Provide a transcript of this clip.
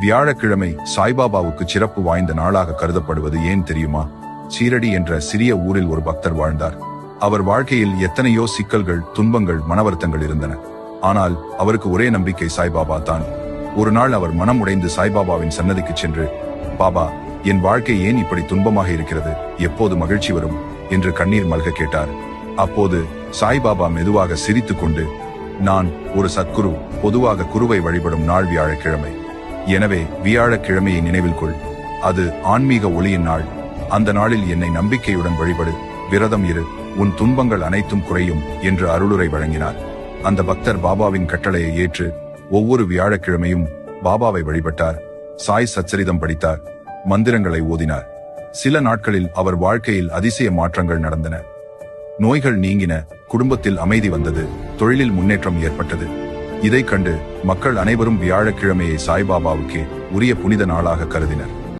வியாழக்கிழமை சாய்பாபாவுக்கு சிறப்பு வாய்ந்த நாளாக கருதப்படுவது ஏன் தெரியுமா? சீரடி என்ற சிறிய ஊரில் ஒரு பக்தர் வாழ்ந்தார். அவர் வாழ்க்கையில் எத்தனையோ சிக்கல்கள் துன்பங்கள் மனவருத்தங்கள் இருந்தன. ஆனால் அவருக்கு ஒரே நம்பிக்கை சாய்பாபா தான். ஒரு நாள் அவர் மனம் உடைந்து சாய்பாபாவின் சன்னதிக்கு சென்று பாபா என் வாழ்க்கை ஏன் இப்படி துன்பமாக இருக்கிறது? எப்போது மகிழ்ச்சி வரும்? என்று கண்ணீர் மல்க கேட்டார். அப்போது சாய்பாபா மெதுவாக சிரித்துக் கொண்டு நான் ஒரு சத்குரு பொதுவாக குருவை வழிபடும் நாள் வியாழக்கிழமை. எனவே வியாழக்கிழமையை நினைவில் கொள். அது ஆன்மீக ஒளியின் நாள். அந்த நாளில் என்னை நம்பிக்கையுடன் வழிபடு. விரதம் இரு. உன் துன்பங்கள் அனைத்தும் குறையும் என்று அருளுரை வழங்கினார். அந்த பக்தர் பாபாவின் கட்டளையை ஏற்று ஒவ்வொரு வியாழக்கிழமையும் பாபாவை வழிபட்டார். சாய் சச்சரிதம் படித்தார். மந்திரங்களை ஓதினார். சில நாட்களில் அவர் வாழ்க்கையில் அதிசய மாற்றங்கள் நடந்தன. நோய்கள் நீங்கின. குடும்பத்தில் அமைதி வந்தது. தொழிலில் முன்னேற்றம் ஏற்பட்டது. இதைக் கண்டு மக்கள் அனைவரும் வியாழக்கிழமையை சாய்பாபாவுக்கே உரிய புனித நாளாக கருதினர்.